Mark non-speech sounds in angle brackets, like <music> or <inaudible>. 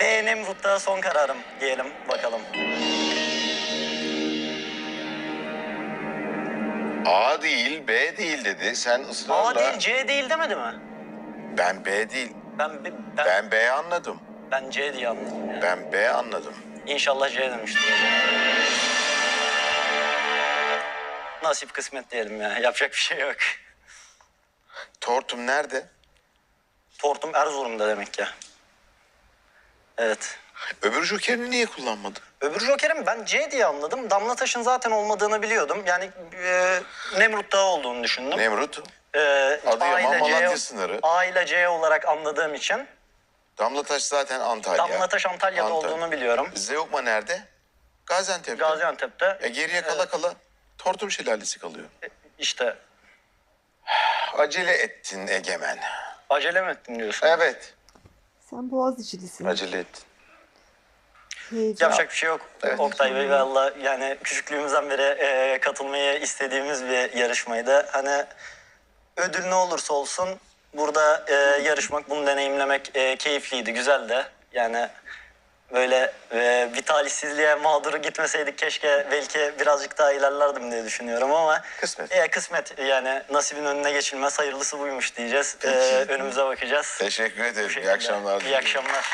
B Nemrut'ta son kararım diyelim bakalım. A değil, B değil dedi. Sen ısrarla... A değil C değil demedi mi? Ben B değil. Ben ben, ben, Ben B anladım. C diye anladım ya. Ben B anladım. İnşallah C demiştir. Nasip kısmet diyelim ya. Yapacak bir şey yok. Tortum nerede? Tortum Erzurum'da demek ya. Evet. Öbür jokerini niye kullanmadın? Öbür Joker'in ben C diye anladım. Damla Taş'ın zaten olmadığını biliyordum. Yani e, Nemrut Dağı olduğunu düşündüm. Nemrut. E, Adıyaman, Malatya sınırı. A ile C olarak anladığım için Damlataş zaten Antalya. Damla Taş Antalya'da Antalya. olduğunu biliyorum. Zeugma nerede? Gaziantep'te. Gaziantep'te E geriye kala kala Tortum Şelalesi kalıyor. işte <sighs> Acele ettin Egemen. acele mi ettin diyorsun? Evet. Sen Boğaziçi'lisin. Acele ettin. Heyecan. Yapacak bir şey yok. Evet. Oktay Bey valla yani küçüklüğümüzden beri e, katılmayı istediğimiz bir yarışmaydı. Hani ödül ne olursa olsun burada e, yarışmak, bunu deneyimlemek e, keyifliydi, güzeldi. Yani böyle e, bir talihsizliğe mağduru gitmeseydik keşke belki birazcık daha ilerlerdim diye düşünüyorum ama Kısmet. E, kısmet yani nasibin önüne geçilmez hayırlısı buymuş diyeceğiz. E, önümüze bakacağız. Teşekkür Bu ederim. İyi şekilde. akşamlar. İyi akşamlar.